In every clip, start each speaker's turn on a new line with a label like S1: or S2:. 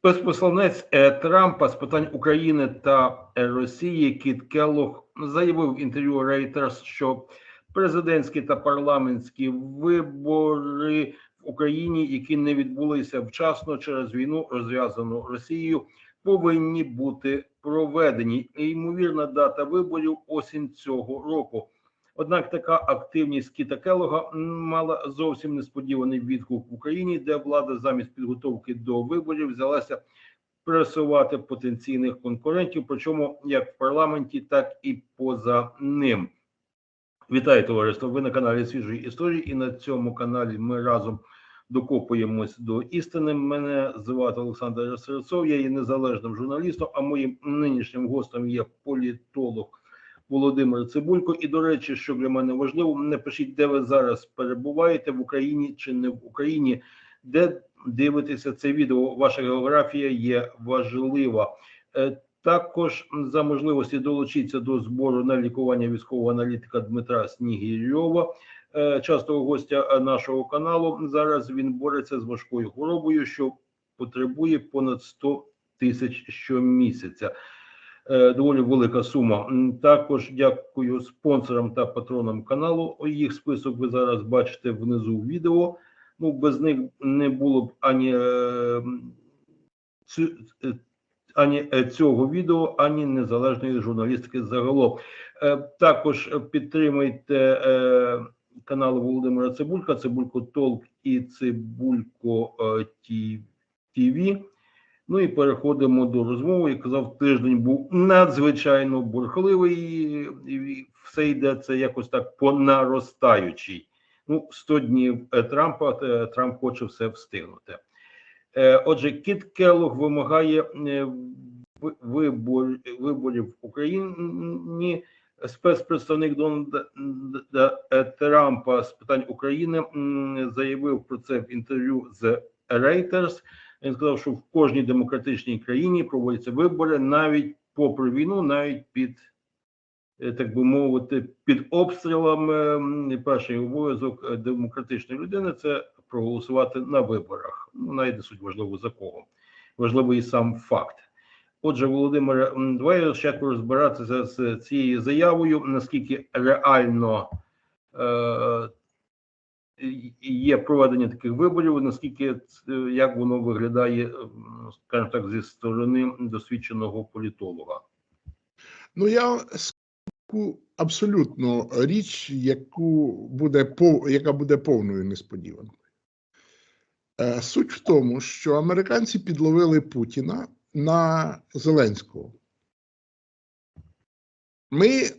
S1: Спецпосланець Трампа з питань України та е, Росії Кіт Келлог заявив інтерв'ю Reuters, що президентські та парламентські вибори в Україні, які не відбулися вчасно через війну, розв'язану Росією, повинні бути проведені. І, ймовірна дата виборів осінь цього року. Однак така активність Кіта Келлога мала зовсім несподіваний відгук в Україні, де влада замість підготовки до виборів взялася пресувати потенційних конкурентів, причому як в парламенті, так і поза ним. Вітаю, товариство! Ви на каналі Свіжої історії, і на цьому каналі ми разом докопуємось до істини. Мене звати Олександр Серцов, я є незалежним журналістом, а моїм нинішнім гостем є політолог Володимир Цибулько. І до речі, що для мене важливо, напишіть, де ви зараз перебуваєте в Україні чи не в Україні, де дивитеся це відео. Ваша географія є важлива. Е, Також за можливості долучитися до збору на лікування військового аналітика Дмитра Снігірьова, е, частого гостя нашого каналу. Зараз він бореться з важкою хворобою, що потребує понад 100 тисяч щомісяця. Е, Доволі велика сума. Також дякую спонсорам та патронам каналу. Їх список ви зараз бачите внизу відео. Ну без них не було б ані е, е, ані цього відео, ані незалежної журналістики загалом. Також підтримуйте канал Володимира Цибулька, Цибулько Толк і Цибулько ТВ. Ну і переходимо до розмови. Як казав, тиждень був надзвичайно бурхливий, і все йде це якось так по наростаючій. Ну, 100 днів е, Трампа, е, Трамп хоче все встигнути. Е, Отже, Кіт Келлог вимагає вибор, виборів в Україні. Спецпредставник Дональда Трампа з питань України заявив про це в інтерв'ю з Reuters. Він сказав, що в кожній демократичній країні проводяться вибори навіть попри війну, навіть під е, так би мовити, під обстрілами. Перший обов'язок е, демократичної людини це проголосувати на виборах. Ну, навіть суть важливо за кого. Важливий сам факт. Отже, Володимире, м, давай спочатку розбиратися з цією заявою, наскільки реально е, є проведення таких виборів, наскільки як воно виглядає, скажімо так, зі сторони досвідченого політолога.
S2: Ну, я скажу абсолютно річ, яку буде яка буде повною несподіванкою. Е, Суть в тому, що американці підловили Путіна на Зеленського. Ми,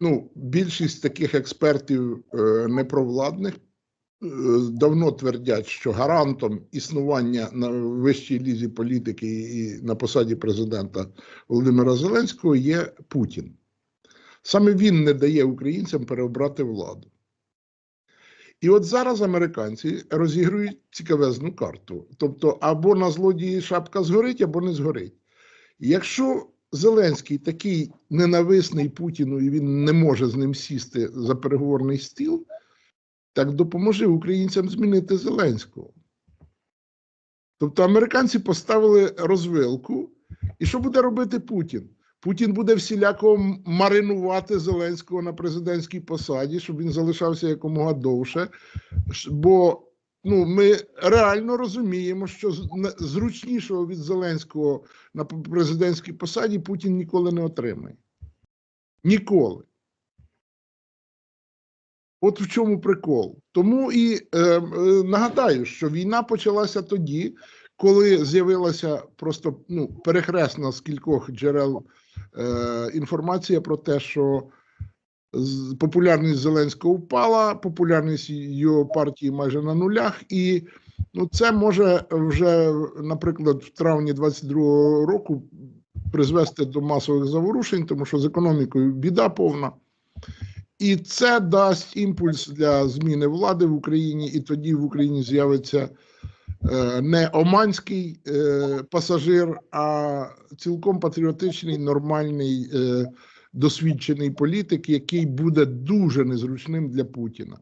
S2: ну, більшість таких експертів е, непровладних давно твердять, що гарантом існування на вищій лізі політики і на посаді президента Володимира Зеленського є Путін. Саме він не дає українцям переобрати владу. І от зараз американці розігрують цікавезну карту. Тобто, або на злодії шапка згорить, або не згорить. Якщо Зеленський такий ненависний Путіну, і він не може з ним сісти за переговорний стіл, так допоможи українцям змінити Зеленського. Тобто американці поставили розвилку, і що буде робити Путін? Путін буде всіляко маринувати Зеленського на президентській посаді, щоб він залишався якомога довше. Бо ну, ми реально розуміємо, що зручнішого від Зеленського на президентській посаді Путін ніколи не отримає. Ніколи. От в чому прикол. Тому і е, е, нагадаю, що війна почалася тоді, коли з'явилася просто ну, перехресна з кількох джерел е, інформація про те, що популярність Зеленського впала, популярність його партії майже на нулях, і ну, це може вже, наприклад, в травні 22-го року призвести до масових заворушень, тому що з економікою біда повна. І це дасть імпульс для зміни влади в Україні, і тоді в Україні з'явиться е, не оманський е, пасажир, а цілком патріотичний, нормальний, е, досвідчений політик, який буде дуже незручним для Путіна.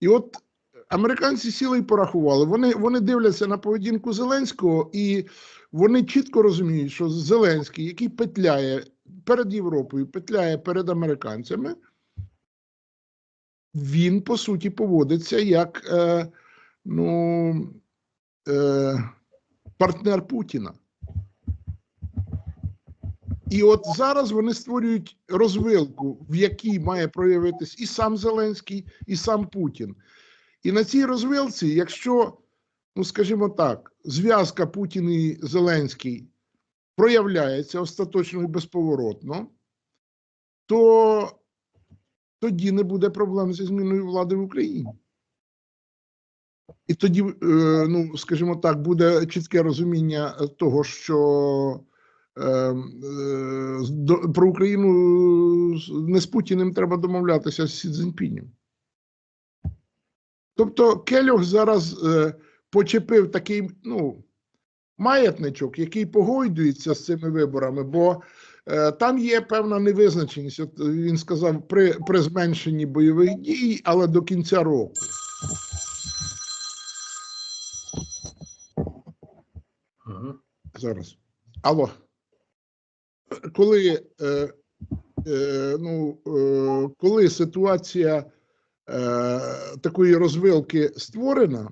S2: І от американці сіли і порахували. Вони, вони дивляться на поведінку Зеленського, і вони чітко розуміють, що Зеленський, який петляє перед Європою, петляє перед американцями, він по суті поводиться як е, ну, е, партнер Путіна. І от зараз вони створюють розвилку, в якій має проявитись і сам Зеленський, і сам Путін. І на цій розвилці, якщо, ну скажімо так, зв'язка Путін і Зеленський проявляється остаточно і безповоротно, то тоді не буде проблем зі зміною влади в Україні. І тоді, е, ну скажімо так, буде чітке розуміння того, що е, е, про Україну не з Путіним треба домовлятися з Сі Цзіньпінем. Тобто Кельох зараз почепив такий ну, маятничок, який погойдується з цими виборами, бо там є певна невизначеність. От він сказав при, при зменшенні бойових дій, але до кінця року.
S1: Угу.
S2: Зараз. Алло. Коли, е, е, ну, е, коли ситуація е, такої розвилки створена,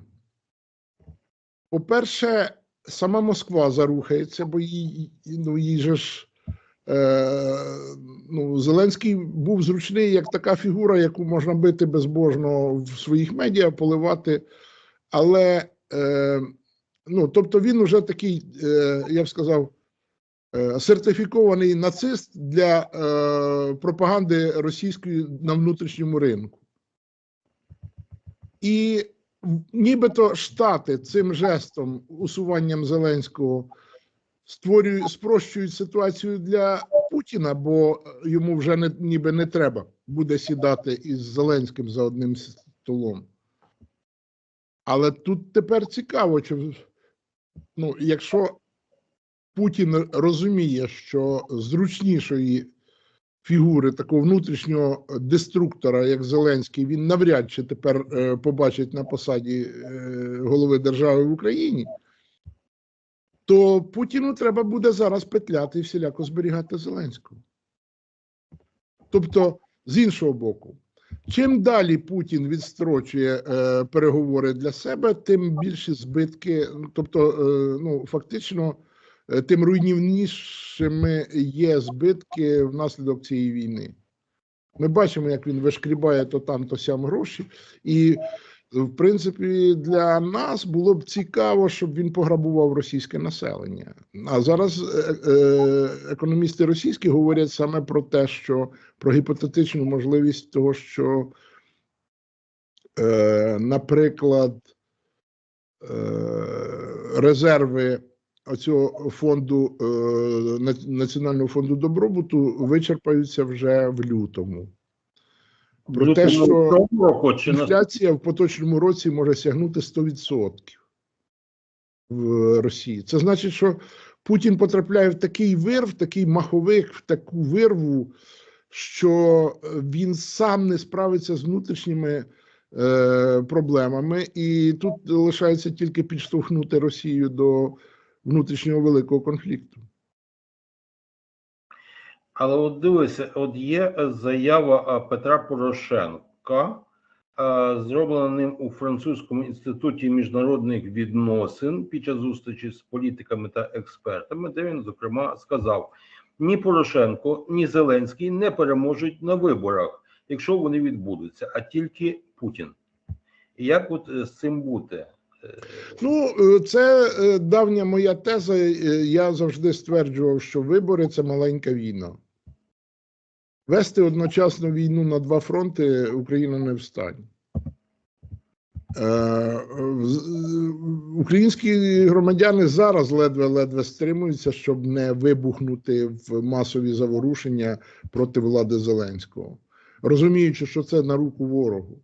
S2: по-перше, сама Москва зарухається, бо їй, ну, їй же ж. Е, ну, Зеленський був зручний як така фігура, яку можна бити безбожно в своїх медіа, поливати. Але е, ну, тобто він уже такий, е, я б сказав, сертифікований нацист для пропаганди російської на внутрішньому ринку. І нібито Штати цим жестом, усуванням Зеленського, створюють, спрощують ситуацію для Путіна, бо йому вже не, ніби не треба буде сідати із Зеленським за одним столом. Але тут тепер цікаво, чи ну, якщо Путін розуміє, що зручнішої фігури такого внутрішнього деструктора, як Зеленський, він навряд чи тепер е, побачить на посаді е, голови держави в Україні, то Путіну треба буде зараз петляти і всіляко зберігати Зеленського. Тобто, з іншого боку, чим далі Путін відстрочує е, переговори для себе, тим більші збитки, тобто, е, ну фактично, е, тим руйнівнішими є збитки внаслідок цієї війни. Ми бачимо, як він вишкрібає то там, то сям гроші, і в принципі для нас було б цікаво, щоб він пограбував російське населення. А зараз е, е, економісти російські говорять саме про те, що про гіпотетичну можливість того, що, е, наприклад, е, резерви оцього фонду е, Національного фонду добробуту вичерпаються вже в лютому. Про те, що інфляція в поточному році може сягнути 100% в Росії. Це значить, що Путін потрапляє в такий вирв, такий маховик, в таку вирву, що він сам не справиться з внутрішніми е, проблемами, і тут лишається тільки підштовхнути Росію до внутрішнього великого конфлікту.
S1: Але от дивися, от є е, заява е, Петра Порошенка, е, зроблена ним у Французькому інституті міжнародних відносин під час зустрічі з політиками та експертами, де він зокрема сказав: ні Порошенко, ні Зеленський не переможуть на виборах, якщо вони відбудуться, а тільки Путін. Як от з цим бути?
S2: Ну, це давня моя теза. Я завжди стверджував, що вибори це маленька війна. Вести одночасно війну на два фронти Україна не встане. Е, Українські громадяни зараз ледве-ледве стримуються, щоб не вибухнути в масові заворушення проти влади Зеленського, розуміючи, що це на руку ворогу.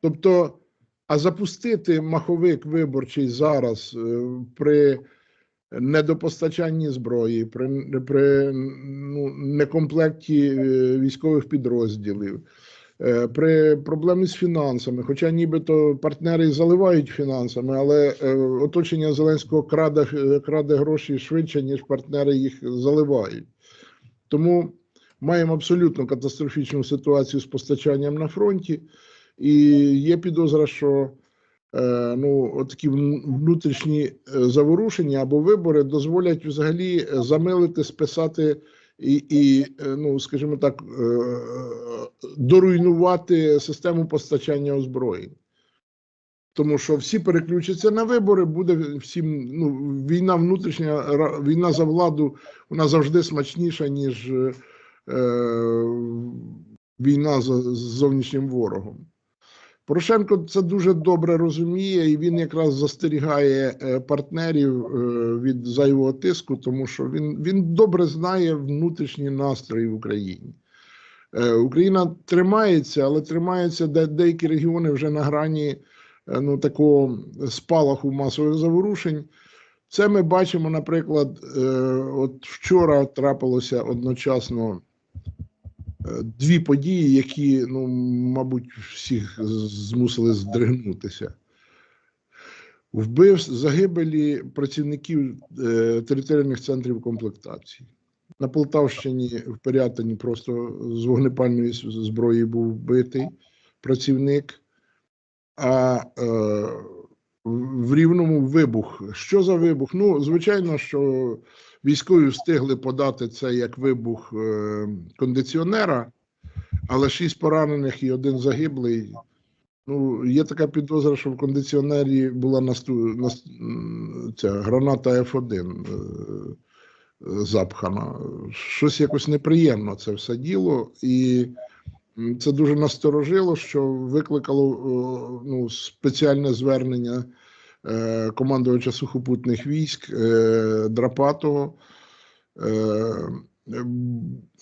S2: Тобто, а запустити маховик виборчий зараз е, при недопостачанні зброї, при, при ну, некомплекті е, військових підрозділів, Е, При проблемі з фінансами, хоча нібито партнери заливають фінансами, але е, оточення Зеленського краде, краде гроші швидше, ніж партнери їх заливають. Тому маємо абсолютно катастрофічну ситуацію з постачанням на фронті, і є підозра, що ну, от такі внутрішні е, заворушення або вибори дозволять взагалі е, замилити, списати і, і е, ну, скажімо так, е, доруйнувати систему постачання озброєнь. Тому що всі переключаться на вибори, буде всім ну, війна внутрішня, війна за владу, вона завжди смачніша, ніж е, війна з, з зовнішнім ворогом. Порошенко це дуже добре розуміє, і він якраз застерігає е, партнерів е, від зайвого тиску, тому що він, він добре знає внутрішні настрої в Україні. Е, Україна тримається, але тримається де деякі регіони вже на грані ну, такого спалаху масових заворушень. Це ми бачимо, наприклад, от вчора трапилося одночасно дві події, які, ну, мабуть, всіх змусили здригнутися. Вбив загибелі працівників е, територіальних центрів комплектації. На Полтавщині в Пирятині просто з вогнепальної зброї був вбитий працівник, а е, в- рівному вибух. Що за вибух? Ну, звичайно, що військові встигли подати це як вибух е, кондиціонера, але шість поранених і один загиблий. Ну, є така підозра, що в кондиціонері була насту, нас, ця граната F1 е, запхана. Щось якось неприємно це все діло, і це дуже насторожило, що викликало ну, спеціальне звернення е, командувача сухопутних військ е, Драпатого. Е,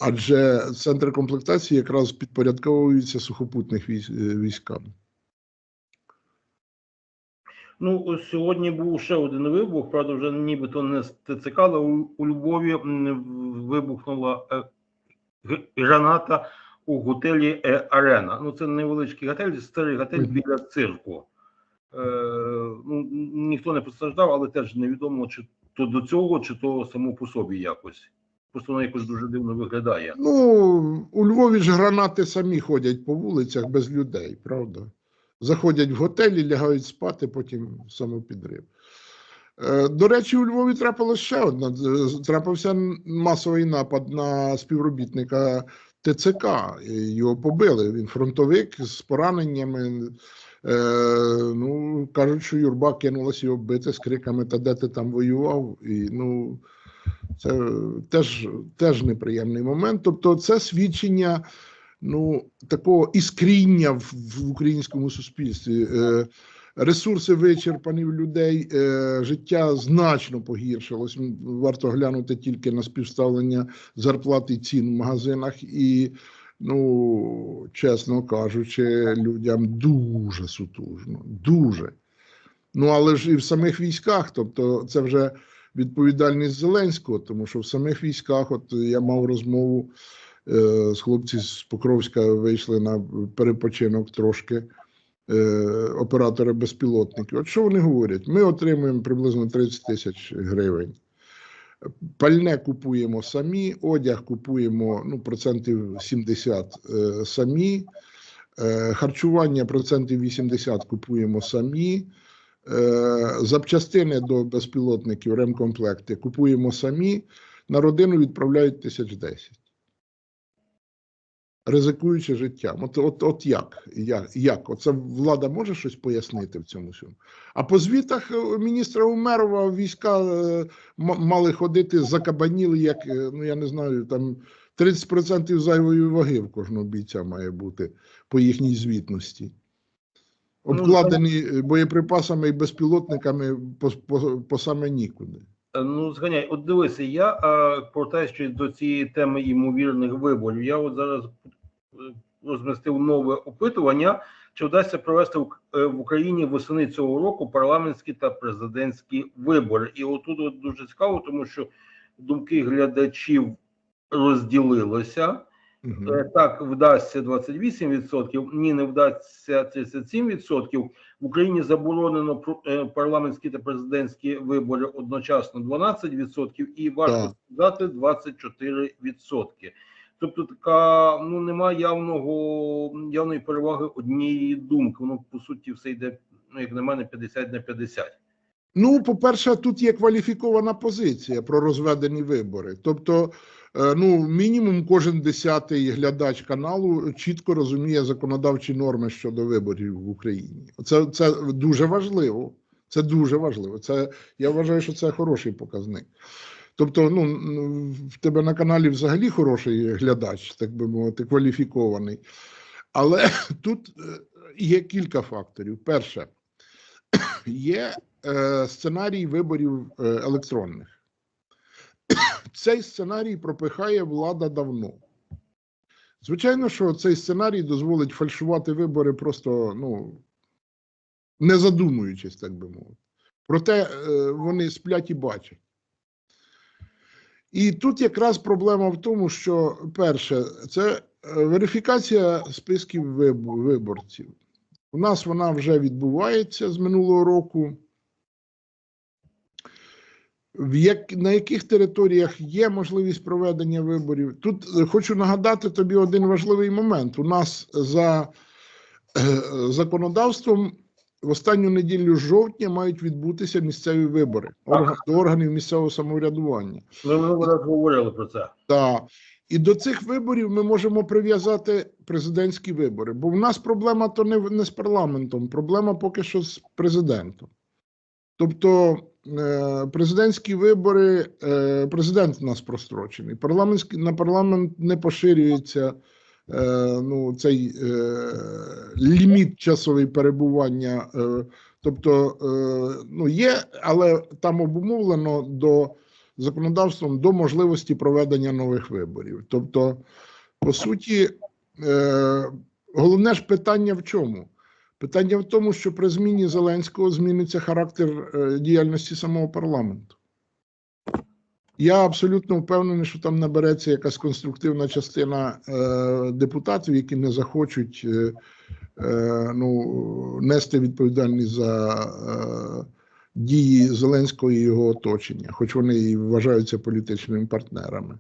S2: адже центри комплектації якраз підпорядковуються сухопутних е, військам.
S1: Ну, сьогодні був ще один вибух, правда, вже нібито не з ТЦК, але у, Львові вибухнула е, граната у готелі е, Арена. Ну, це невеличкий готель, старий готель біля цирку. Е, ну, ніхто не постраждав, але теж невідомо, чи то до цього, чи то само по собі якось. Просто воно якось дуже дивно виглядає.
S2: Ну, у Львові ж гранати самі ходять по вулицях без людей, правда? Заходять в готелі, лягають спати, потім самопідрив. Е, До речі, у Львові трапилося ще одна. Трапився масовий напад на співробітника ТЦК. Його побили. Він фронтовик з пораненнями. Е, ну, кажуть, що юрба кинулася його бити з криками, та де ти там воював? І, ну, це теж, теж неприємний момент. Тобто, це свідчення ну, такого іскріння в, в українському суспільстві. Е, ресурси вичерпані в людей, е, життя значно погіршилось. Варто глянути тільки на співставлення зарплат і цін в магазинах. І, ну, чесно кажучи, людям дуже сутужно, дуже. Ну, але ж і в самих військах, тобто, це вже відповідальність Зеленського, тому що в самих військах, от я мав розмову е, з хлопці з Покровська, вийшли на перепочинок трошки. Е, оператори безпілотників. От що вони говорять? Ми отримуємо приблизно 30 тисяч гривень. Пальне купуємо самі, одяг купуємо ну, процентів 70 е, самі, е, харчування процентів 80 купуємо самі. Запчастини до безпілотників, ремкомплекти купуємо самі, на родину відправляють тисяч десять. Ризикуючи життям. От, от, от як? як? Як? Оце влада може щось пояснити в цьому всьому? А по звітах е, міністра Умерова війська е, мали ходити закабаніли, як, е, ну я не знаю, там 30% зайвої ваги в кожного бійця має бути по їхній звітності.
S1: Ну,
S2: Обкладені боєприпасами і безпілотниками по, по, по саме нікуди.
S1: Ну, зганяй, от дивися, я а, повертаючись до цієї теми ймовірних виборів, я от зараз розмістив нове опитування, чи вдасться провести в- е, Україні восени цього року парламентські та президентські вибори. І отут от дуже цікаво, тому що думки глядачів розділилися,
S2: Мгм.
S1: Е, Так, вдасться 28%, ні, не вдасться 37%. В Україні заборонено е, парламентські та президентські вибори одночасно 12% і важко сказати 24%. Тобто така ну немає явного явної переваги однієї думки. Воно по суті все йде, ну як на мене, 50 на 50.
S2: Ну, по-перше, тут є кваліфікована позиція про розведені вибори. Тобто, е, ну, мінімум кожен десятий глядач каналу чітко розуміє законодавчі норми щодо виборів в Україні. Це, це дуже важливо. Це дуже важливо. Це я вважаю, що це хороший показник. Тобто, ну в тебе на каналі взагалі хороший глядач, так би мовити, кваліфікований. Але тут е, є кілька факторів. Перше, є е, сценарій виборів е, електронних. Цей сценарій пропихає влада давно. Звичайно, що цей сценарій дозволить фальшувати вибори просто, ну, не задумуючись, так би мовити. Проте вони сплять і бачать. І тут якраз проблема в тому, що перше, це е, верифікація списків виборців. У нас вона вже відбувається з минулого року. В як, на яких територіях є можливість проведення виборів? Тут е, хочу нагадати тобі один важливий момент. У нас за е, законодавством в останню неділю жовтня мають відбутися місцеві вибори орга- до органів місцевого самоврядування.
S1: Ми говорили про це.
S2: Так. І до цих виборів ми можемо прив'язати президентські вибори. Бо в нас проблема то не, не з парламентом, проблема поки що з президентом. Тобто е, президентські вибори, е, президент у нас прострочений. Парламентський, на парламент не поширюється ну, цей е, ліміт часовий перебування. Е, тобто, е, ну, є, але там обумовлено до законодавством до можливості проведення нових виборів. Тобто, по суті, е, головне ж питання в чому? Питання в тому, що при зміні Зеленського зміниться характер е, діяльності самого парламенту. Я абсолютно впевнений, що там набереться якась конструктивна частина е, депутатів, які не захочуть е, е, ну, нести відповідальність за е, дії Зеленського і його оточення, хоч вони і вважаються політичними партнерами.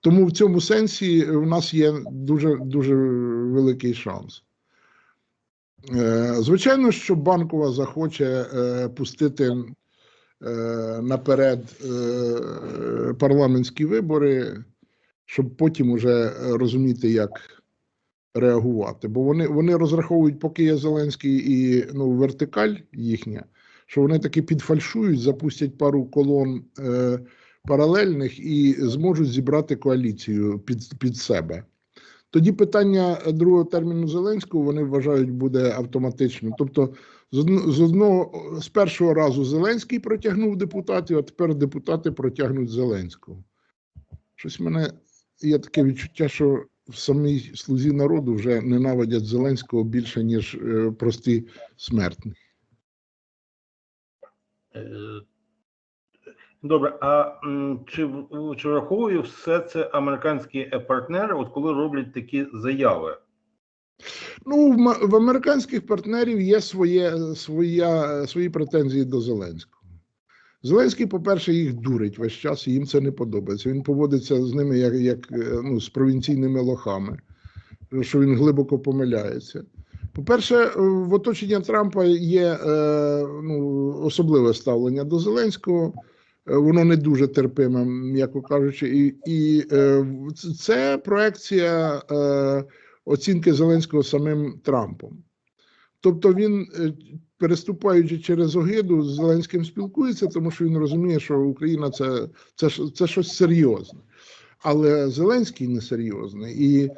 S2: Тому в цьому сенсі в нас є дуже дуже великий шанс. Е, Звичайно, що банкова захоче е, пустити наперед е, парламентські вибори, щоб потім уже розуміти, як реагувати. Бо вони, вони розраховують, поки є Зеленський і ну, вертикаль їхня, що вони таки підфальшують, запустять пару колон е, паралельних і зможуть зібрати коаліцію під, під себе. Тоді питання другого терміну Зеленського вони вважають буде автоматичним. Тобто, з, одного з першого разу Зеленський протягнув депутатів, а тепер депутати протягнуть Зеленського. Щось в мене є таке відчуття, що в самій слузі народу вже ненавидять Зеленського більше, ніж е, прості смертні.
S1: Добре, а чи, чи враховує все це американські партнери, от коли роблять такі заяви?
S2: Ну, в, в американських партнерів є своє, своя, свої претензії до Зеленського. Зеленський, по-перше, їх дурить весь час, і їм це не подобається. Він поводиться з ними як, як е, ну, з провінційними лохами, що він глибоко помиляється. По-перше, е, в оточенні Трампа є е, ну, особливе ставлення до Зеленського. Е, Воно не дуже терпиме, м'яко кажучи, і, і е, це проекція е, оцінки Зеленського самим Трампом. Тобто він, переступаючи через огиду, з Зеленським спілкується, тому що він розуміє, що Україна це, це, це щось серйозне. Але Зеленський несерйозний. І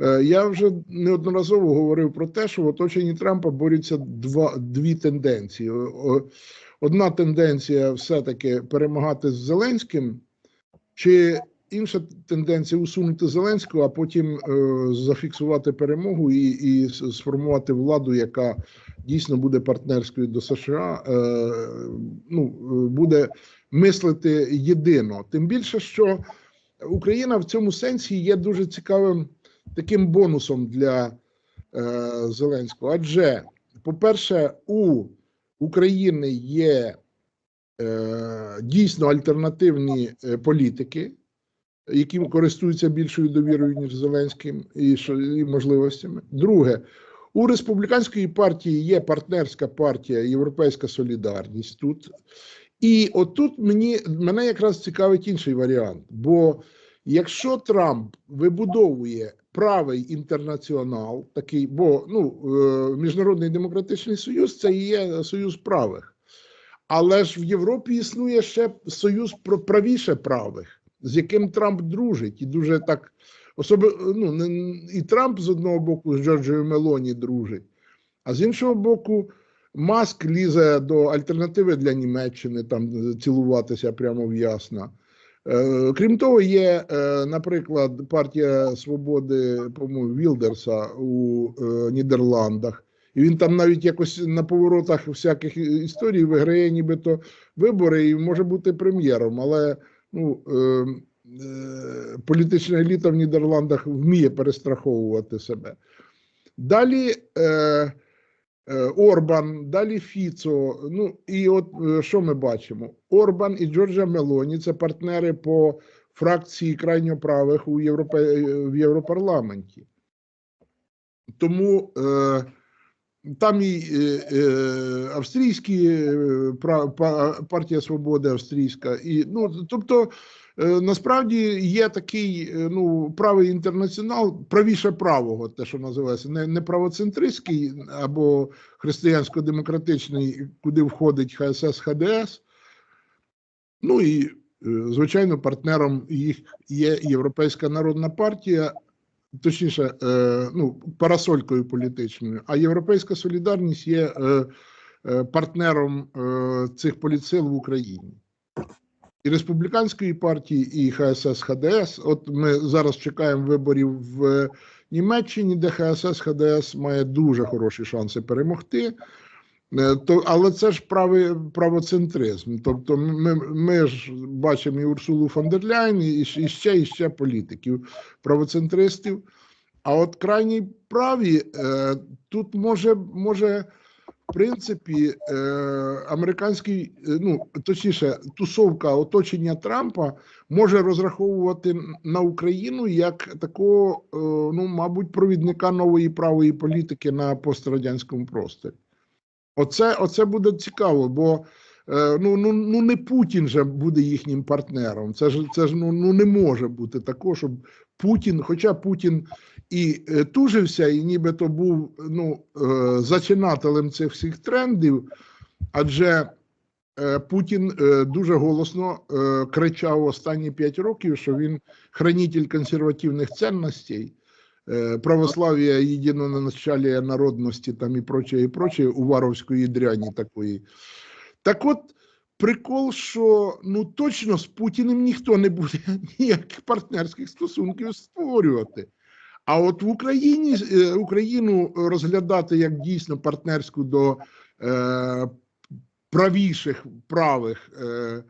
S2: е, я вже неодноразово говорив про те, що в оточенні Трампа борються два, дві тенденції. О- Одна тенденція все-таки перемагати з Зеленським, чи інша тенденція усунути Зеленського, а потім е, зафіксувати перемогу і, і сформувати владу, яка дійсно буде партнерською до США, е, ну, е, буде мислити єдино. Тим більше, що Україна в цьому сенсі є дуже цікавим таким бонусом для е, Зеленського. Адже, по-перше, у України є е, дійсно альтернативні е, політики, які користуються більшою довірою, ніж Зеленським, і, і можливостями. Друге, у республіканської партії є партнерська партія Європейська Солідарність тут. І отут мені мене якраз цікавить інший варіант. Бо якщо Трамп вибудовує правий інтернаціонал, такий, бо ну, е, Міжнародний демократичний союз це і є союз правих. Але ж в Європі існує ще союз правіше правих, з яким Трамп дружить, і дуже так особи, ну, і Трамп з одного боку з Джорджією Мелоні дружить, а з іншого боку, Маск лізе до альтернативи для Німеччини, там цілуватися прямо в ясно. Е, Крім того, є, е, наприклад, партія свободи, по-моєму, Вілдерса у е, Нідерландах. І він там навіть якось на поворотах всяких історій виграє нібито вибори і може бути прем'єром. Але ну, політична еліта в Нідерландах вміє перестраховувати себе. Далі е, Орбан, далі Фіцо. Ну і от е, що ми бачимо? Орбан і Джорджа Мелоні це партнери по фракції крайньо правих у Європе, в Європарламенті. Тому е, там і е, е, австрійські е, партія свободи австрійська, і ну тобто. Е, Насправді є такий е, ну правий інтернаціонал, правіше правого, те, що називається, не, не правоцентристський або християнсько-демократичний, куди входить ХСС ХДС. Ну і е, звичайно, партнером їх є Європейська народна партія, точніше, ну, парасолькою політичною, а Європейська солідарність є партнером цих політсил в Україні. І республіканської партії, і ХСС ХДС. От ми зараз чекаємо виборів в Німеччині, де ХСС ХДС має дуже хороші шанси перемогти. Е, То, але це ж правий, правоцентризм. Тобто, ми, ми ж бачимо і Урсулу фон дер Ляйн, і, і ще, і ще політиків, правоцентристів. А от крайній праві е, тут може, може, принципі, е, американський, е, ну точніше, тусовка оточення Трампа може розраховувати на Україну як такого, е, ну, мабуть, провідника нової правої політики на пострадянському просторі. Оце, оце буде цікаво, бо ну, ну, ну не Путін же буде їхнім партнером. Це ж це ж ну, ну не може бути такого, щоб Путін, хоча Путін і е, тужився, і нібито був ну, е, зачинателем цих всіх трендів, адже е, Путін е, дуже голосно е, кричав останні п'ять років, що він хранитель консервативних цінностей. Е, православ'я єдиноначалія народності там і прочее, і прочее, уваровської дряні такої. Так от, прикол, що ну точно з Путіним ніхто не буде ніяких партнерських стосунків створювати. А от в Україні е, Україну розглядати як дійсно партнерську до е, правіших правих, е,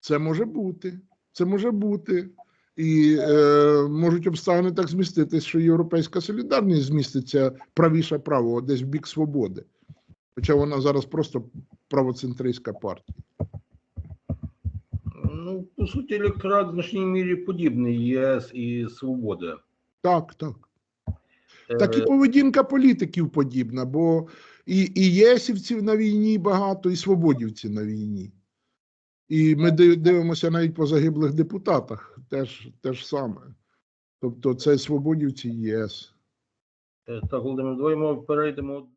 S2: це може бути. Це може бути. І е, можуть обставини так зміститись, що європейська солідарність зміститься правіше право, десь в бік свободи. Хоча вона зараз просто правоцентристська партія.
S1: Ну, по суті, електорат в значній мірі подібний ЄС і Свобода.
S2: Так, так.
S1: Е,
S2: Так і поведінка політиків подібна, бо і, і єсівців на війні багато, і свободівці на війні. І ми дивимося навіть по загиблих депутатах, теж, теж саме. Тобто це свободівці ЄС.
S1: е, Так, Володимир, давай ми перейдемо